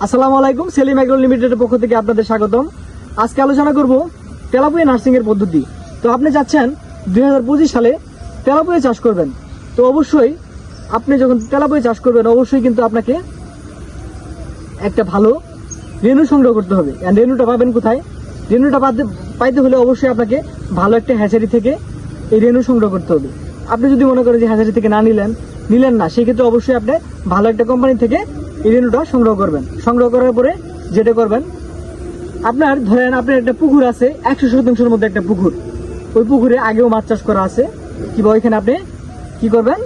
আসসালামু আলাইকুম, সেলিম এগ্রো লিমিটেডের পক্ষ থেকে আপনাদের স্বাগতম। আজকে আলোচনা করব তেলাপুয়া নার্সিং এর পদ্ধতি। তো আপনি চাচ্ছেন দু হাজার পঁচিশ সালে তেলাপুয়া চাষ করবেন। তো অবশ্যই আপনি যখন তেলাপুয়া চাষ করবেন, অবশ্যই কিন্তু আপনাকে একটা ভালো রেনু সংগ্রহ করতে হবে। রেনুটা পাবেন কোথায়? পাতে- পাইতে হলে অবশ্যই আপনাকে ভালো একটা হ্যাচারি থেকে এই রেনু সংগ্রহ করতে হবে। আপনি যদি মনে করেন যে হ্যাচারি থেকে না নিলেন নিলেন না, সেক্ষেত্রে অবশ্যই আপনি ভালো একটা কোম্পানি থেকে রেনুটা সংগ্রহ করবেন। সংগ্রহ করার পরে যেটা করবেন, আপনার ধরেন আপনার একটা পুকুর আছে, একশো শতাংশের মধ্যে একটা পুকুর। ওই পুকুরে আগেও মাছ চাষ করা আছে। কিংবা ওইখানে আপনি কি করবেন?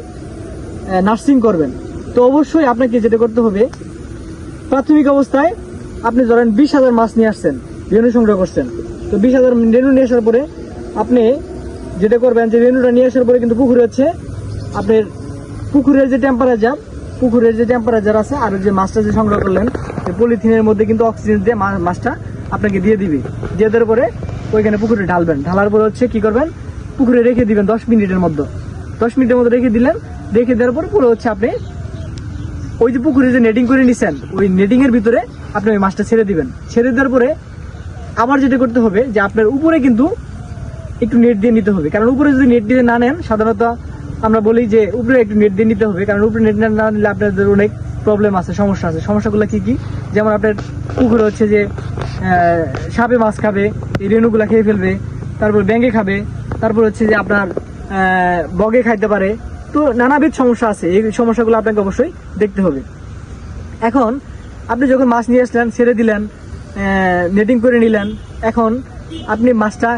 নার্সিং করবেন। তো অবশ্যই আপনাকে যেটা করতে হবে, প্রাথমিক অবস্থায় আপনি ধরেন বিশ হাজার মাছ নিয়ে আসছেন রেনু সংগ্রহ করছেন। তো বিশ হাজার রেনু নিয়ে আসার পরে আপনি যেটা করবেন যে রেনুটা নিয়ে আসার পরে কিন্তু পুকুরে হচ্ছে, আপনার পুকুরের যে টেম্পারেচার পুকুরের যে টেম্পারেচার আছে আর যে মাছটা যে সংগ্রহ করলেন পলিথিনের মধ্যে কিন্তু অক্সিজেন দিয়ে মাছটা আপনাকে দিয়ে দিবে। দিয়ে দেওয়ার পরে ওইখানে পুকুরে ঢালবেন। ঢালার পরে হচ্ছে কি করবেন? পুকুরে রেখে দিবেন দশ মিনিটের মধ্যে। দশ মিনিটের মধ্যে রেখে দিলেন। রেখে দেওয়ার পরে পুরো হচ্ছে আপনি ওই যে পুকুরে যে নেটিং করে নিছেন, ওই নেটিং এর ভিতরে আপনি ওই মাছটা ছেড়ে দিবেন। ছেড়ে দেওয়ার পরে আবার যেটা করতে হবে যে আপনার উপরে কিন্তু একটু নেট দিয়ে নিতে হবে। কারণ উপরে যদি নেট দিয়ে না নেন, সাধারণত আমরা বলি যে উপরে একটু নেট দিয়ে নিতে হবে, কারণ উপরে নেট না নিলে আপনাদের অনেক প্রবলেম আছে, সমস্যা আছে। সমস্যাগুলো কি কি? যেমন আপনার পুকুরে হচ্ছে যে সাপে মাছ খাবে, এই রেণুগুলা খেয়ে ফেলবে, তারপর ব্যাঙ্গে খাবে, তারপর হচ্ছে যে আপনার বগে খাইতে পারে। তো নানাবিধ সমস্যা আছে, এই সমস্যাগুলো আপনাকে অবশ্যই দেখতে হবে। এখন আপনি যখন মাছ নিয়ে আসলেন, ছেড়ে দিলেন নেটিং করে নিলেন, এখন আপনি মাছটা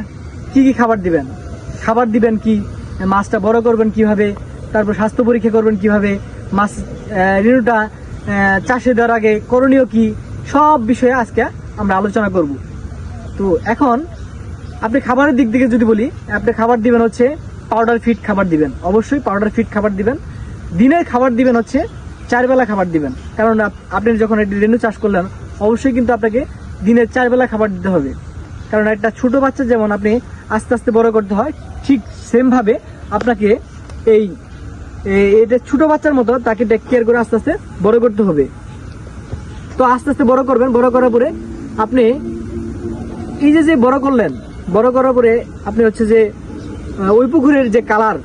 কি কি খাবার দিবেন? খাবার দিবেন কি? মাছটা বড় করবেন কীভাবে? তারপর স্বাস্থ্য পরীক্ষা করবেন কীভাবে? মাছ রেণুটা চাষে দেওয়ার আগে করণীয় কি? সব বিষয়ে আজকে আমরা আলোচনা করব। তো এখন আপনি খাবারের দিক থেকে যদি বলি, আপনি খাবার দিবেন হচ্ছে পাউডার ফিট খাবার দিবেন। অবশ্যই পাউডার ফিট খাবার দিবেন। দিনের খাবার দিবেন হচ্ছে চারবেলা খাবার দিবেন। কারণ আপনি যখন একটি রেনু চাষ করলেন, অবশ্যই কিন্তু আপনাকে দিনের চারবেলা খাবার দিতে হবে। কারণ একটা ছোট বাচ্চা যেমন আপনি আস্তে আস্তে বড় করতে হয়, ঠিক সেম ভাবে আপনাকে এই এটা ছোট বাচ্চার মতো তাকে টেক কেয়ার করে আস্তে আস্তে বড় করতে হবে। তো আস্তে আস্তে বড় করবেন, বড় করার পরে আপনি এই যে যে বড় করলেন, বড় করার পরে আপনি হচ্ছে যে ওই পুকুরের যে কালার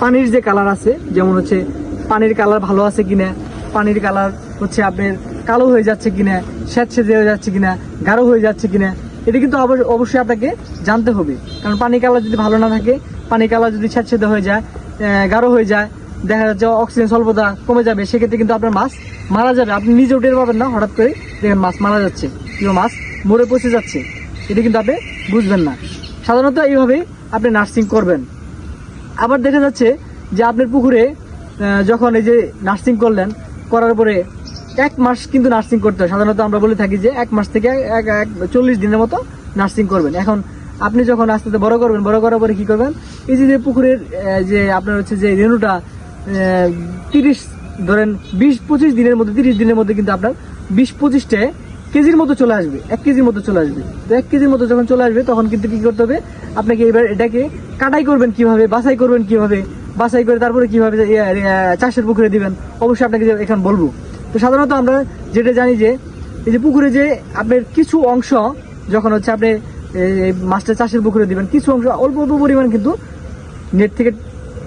পানির যে কালার আছে, যেমন হচ্ছে পানির কালার ভালো আছে কিনা, পানির কালার হচ্ছে আপনার কালো হয়ে যাচ্ছে কিনা স্যাঁতসেঁতে হয়ে যাচ্ছে কিনা, গাঢ় হয়ে যাচ্ছে কিনা, এটা কিন্তু অবশ্য- অবশ্যই আপনাকে জানতে হবে। কারণ পানি কালার যদি ভালো না থাকে পানি কালার যদি স্যাঁতসেঁতে হয়ে যায় গাঢ় হয়ে যায়, দেখা যাচ্ছে অক্সিজেন স্বল্পতা কমে যাবে, সেক্ষেত্রে কিন্তু আপনার মাছ মারা যাবে। আপনি নিজেও টের পাবেন না, হঠাৎ করে দেখেন মাছ মারা যাচ্ছে কিংবা মাছ মরে পচে যাচ্ছে। এটা কিন্তু আপনি বুঝবেন না। সাধারণত এইভাবেই আপনি নার্সিং করবেন। আবার দেখা যাচ্ছে যে আপনার পুকুরে যখন এই যে নার্সিং করলেন, করার পরে এক মাস কিন্তু নার্সিং করতে হয়। সাধারণত আমরা বলে থাকি যে এক মাস থেকে এক এক চল্লিশ দিনের মতো নার্সিং করবেন। এখন আপনি যখন আস্তে আস্তে বড় করবেন, বড় করার পরে কি করবেন? এই যে পুকুরের যে আপনার হচ্ছে যে রেণুটা তিরিশ, ধরেন বিশ, পঁচিশ দিনের মধ্যে, তিরিশ দিনের মধ্যে কিন্তু আপনার বিশ, পঁচিশটা কেজির মতো চলে আসবে, এক কেজির মতো চলে আসবে। তো এক কেজির মতো যখন চলে আসবে, তখন কিন্তু কি করতে হবে? আপনাকে এবার এটাকে কাটাই করবেন কীভাবে, বাছাই করবেন কীভাবে, বাছাই করে তারপরে কীভাবে চাষের পুকুরে দিবেন? অবশ্যই আপনাকে এখন বলব। তো সাধারণত আমরা যেটা জানি যে, এই যে পুকুরে যে আপনার কিছু অংশ, যখন হচ্ছে আপনি এই- মাছটা চাষের পুকুরে দিবেন। কিছু অংশ অল্প অল্প পরিমাণ কিন্তু নেট থেকে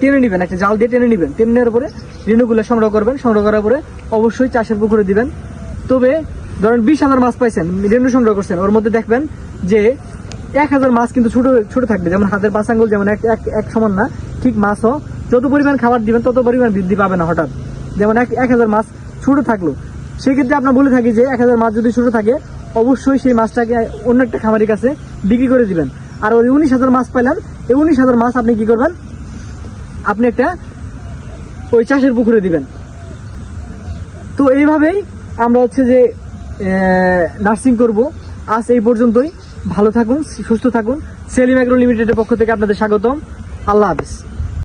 টেনে নেবেন, একটা জাল দিয়ে টেনে নেবেন। টেনে নেওয়ার পরে রেণুগুলো সংগ্রহ করবেন। সংগ্রহ করার পরে অবশ্যই চাষের পুকুরে দিবেন। তবে ধরেন বিশ হাজার মাছ পাইছেন, রেণু সংগ্রহ করছেন, ওর মধ্যে দেখবেন যে এক হাজার মাছ কিন্তু ছোট ছোট থাকবে। যেমন হাতের পাঁচ আঙ্গুল যেমন এক এক- এক সমান না, ঠিক মাছও যত পরিমাণ খাবার দিবেন, তত পরিমাণ বৃদ্ধি পাবে না হঠাৎ। যেমন এক এক হাজার মাছ ছোট থাকল। সেক্ষেত্রে আপনার বলে থাকি যে এক হাজার মাছ যদি ছোট থাকে, অবশ্যই সেই মাছটাকে অন্য একটা খামারের কাছে বিক্রি করে দিবেন। আর ওই উনিশ হাজার মাছ পাইলেন এই উনিশ হাজার মাছ আপনি কি করবেন? আপনি একটা ওই চাষের পুকুরে দিবেন। তো এইভাবেই আমরা হচ্ছে যে নার্সিং করব। আজ এই পর্যন্তই। ভালো থাকুন, সুস্থ থাকুন। সেলিম অ্যাগ্রো লিমিটেডের পক্ষ থেকে আপনাদের স্বাগতম। আল্লাহ হাফিজ।